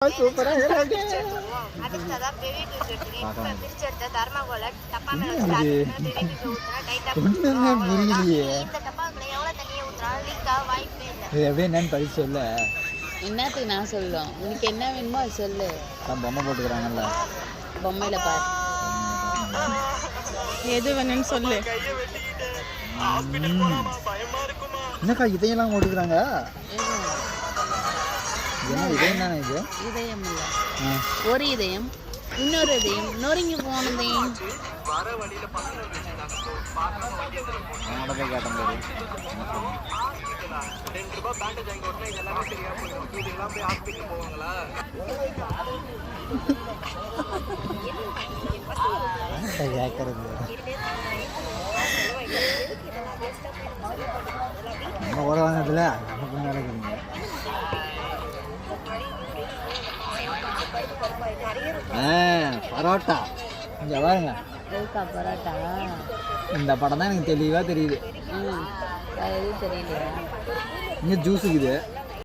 சூப்பரா என்னன்னு படிச்சு சொல்ல. என்னத்துக்கு நான் சொல்லும்? உனக்கு என்ன வேணுமோ அது சொல்லு. பொம்மை போட்டுக்கிறாங்கல்ல. பொம்மையில பாரு. எது வேணும்னு சொல்லு. என்னக்கா இதையெல்லாம் போட்டுக்கிறாங்க? என்ன இதயம் தானே இது? இதயம் இல்ல. ஆ. ஒரு இதயம் இன்னொரு இதயம் நொறுங்கி போனதையும் கேட்டேன் பாரு. என்னத்த கேட்கறது நம்ம ஓட வாங்கினதுல ஆ பரோட்டா. இங்கே பாருங்க பரோட்டா? இந்த படம் தான் எனக்கு தெளிவாக தெரியுது. தெரியலையா? இங்கே ஜூஸ் இருக்குது.